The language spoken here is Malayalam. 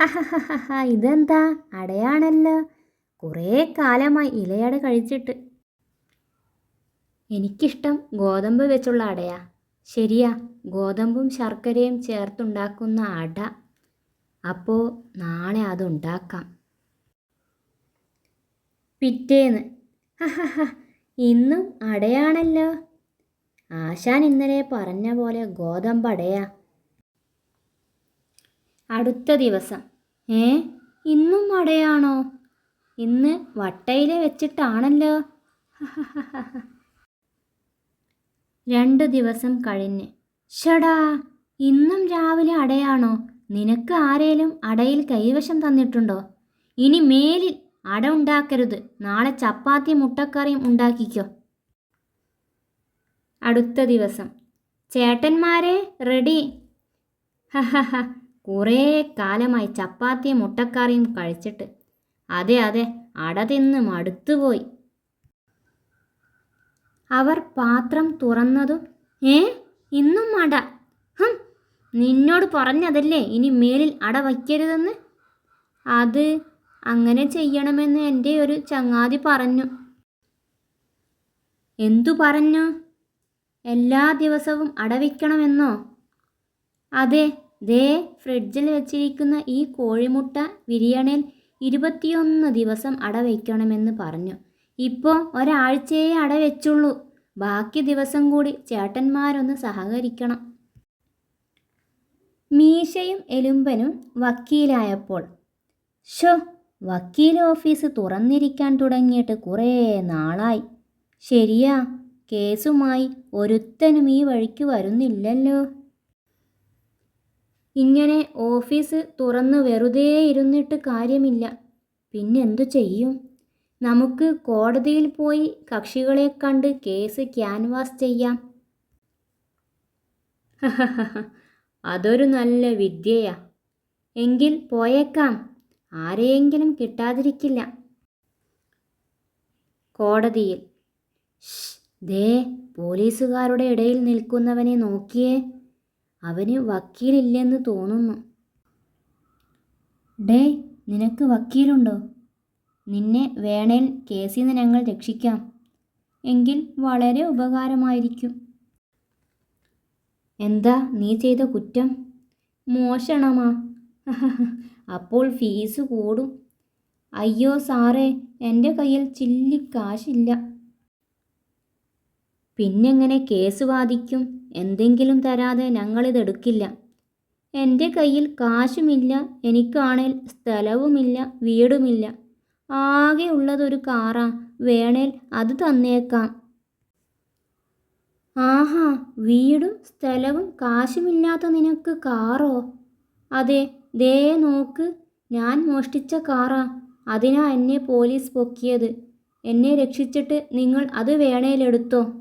ഹഹഹഹ ഇതെന്താ? അടയാണല്ലോ. കുറേ കാലമായി ഇലയട കഴിച്ചിട്ട്. എനിക്കിഷ്ടം ഗോതമ്പ് വെച്ചുള്ള അടയാ. ശരിയാ ഗോതമ്പും ശർക്കരയും ചേർത്തുണ്ടാക്കുന്ന അട. അപ്പോൾ നാളെ അതുണ്ടാക്കാം. പിറ്റേന്ന്. ഹഹഹ ഇന്നും അടയാണല്ലോ. ആശാൻ ഇന്നലെ പറഞ്ഞ പോലെ ഗോതമ്പ് അടയാ. അടുത്ത ദിവസം. ഏ? ഇന്നും അടയാണോ ഇന്ന് വട്ടയില വെച്ചിട്ടാണല്ലോ. രണ്ട് ദിവസം കഴിഞ്ഞ്. ഷടാ ഇന്നും രാവിലെ അടയാണോ? നിനക്ക് ആരേലും അടയിൽ കൈവശം തന്നിട്ടുണ്ടോ? ഇനി മേലിൽ അട ഉണ്ടാക്കരുത്. നാളെ ചപ്പാത്തി മുട്ടക്കറിയും ഉണ്ടാക്കിക്കോ. അടുത്ത ദിവസം. ചേട്ടന്മാരെ റെഡി. കുറേ കാലമായി ചപ്പാത്തിയും മുട്ടക്കറിയും കഴിച്ചിട്ട്. അതെ അതെ അട മടുത്തുപോയി അവർ പാത്രം തുറന്നതും ഏ ഇന്നും അട? ഹം നിന്നോട് പറഞ്ഞതല്ലേ ഇനി മേലിൽ അട വയ്ക്കരുതെന്ന്? അത് അങ്ങനെ ചെയ്യണമെന്ന് എന്റെ ഒരു ചങ്ങാതി പറഞ്ഞു. എന്തു പറഞ്ഞു? എല്ലാ ദിവസവും അടവിക്കണമെന്നോ അതെ ദേ ഫ്രിഡ്ജിൽ വെച്ചിരിക്കുന്ന ഈ കോഴിമുട്ട വിരിയണേൽ ഇരുപത്തിയൊന്ന് ദിവസം അട അടവയ്ക്കണമെന്ന് പറഞ്ഞു. ഇപ്പോൾ ഒരാഴ്ചയെ അടവെച്ചുള്ളൂ. ബാക്കി ദിവസം കൂടി ചേട്ടന്മാരൊന്ന് സഹകരിക്കണം. മീശയും എലുമ്പനും വക്കീലായപ്പോൾ ഷോ വക്കീൽ ഓഫീസ് തുറന്നിരിക്കാൻ തുടങ്ങിയിട്ട് കുറേ നാളായി. ശരിയാ കേസുമായി ഒരുത്തനും ഈ വഴിക്ക് വരുന്നില്ലല്ലോ. ഇങ്ങനെ ഓഫീസ് തുറന്ന് വെറുതെ ഇരുന്നിട്ട് കാര്യമില്ല. പിന്നെന്തു ചെയ്യും? നമുക്ക് കോടതിയിൽ പോയി കക്ഷികളെ കണ്ട് കേസ് ക്യാൻവാസ് ചെയ്യാം. അതൊരു നല്ല വിദ്യയാ. എങ്കിൽ പോയേക്കാം. ആരെയെങ്കിലും കിട്ടാതിരിക്കില്ല. കോടതിയിൽ. ദേ പോലീസുകാരുടെ ഇടയിൽ നിൽക്കുന്നവനെ നോക്കിയേ. അവന് വക്കീലില്ലെന്ന് തോന്നുന്നു. ഡേ നിനക്ക് വക്കീലുണ്ടോ? നിന്നെ വേണേൽ കേസിൽ നിന്ന് ഞങ്ങൾ രക്ഷിക്കാം. എങ്കിൽ വളരെ ഉപകാരമായിരിക്കും. എന്താ നീ ചെയ്ത കുറ്റം? മോഷണമാ അപ്പോൾ ഫീസ് കൂടും. അയ്യോ സാറേ എന്റെ കയ്യിൽ ചില്ലി കാശില്ല പിന്നെങ്ങനെ കേസ് വാദിക്കും? എന്തെങ്കിലും തരാതെ ഞങ്ങളിതെടുക്കില്ല എന്റെ കയ്യിൽ കാശുമില്ല എനിക്കാണേൽ സ്ഥലവുമില്ല വീടുമില്ല. ആകെ ഉള്ളതൊരു കാറാ വേണേൽ അത് തന്നേക്കാം. ആഹാ വീടും സ്ഥലവും കാശുമില്ലാത്ത നിനക്ക് കാറോ? അതെ ദേ നോക്ക് ഞാൻ മോഷ്ടിച്ച കാറാ. അതിനാ എന്നെ പോലീസ് പൊക്കിയത്. എന്നെ രക്ഷിച്ചിട്ട് നിങ്ങൾ അത് വേണേലെടുത്തോ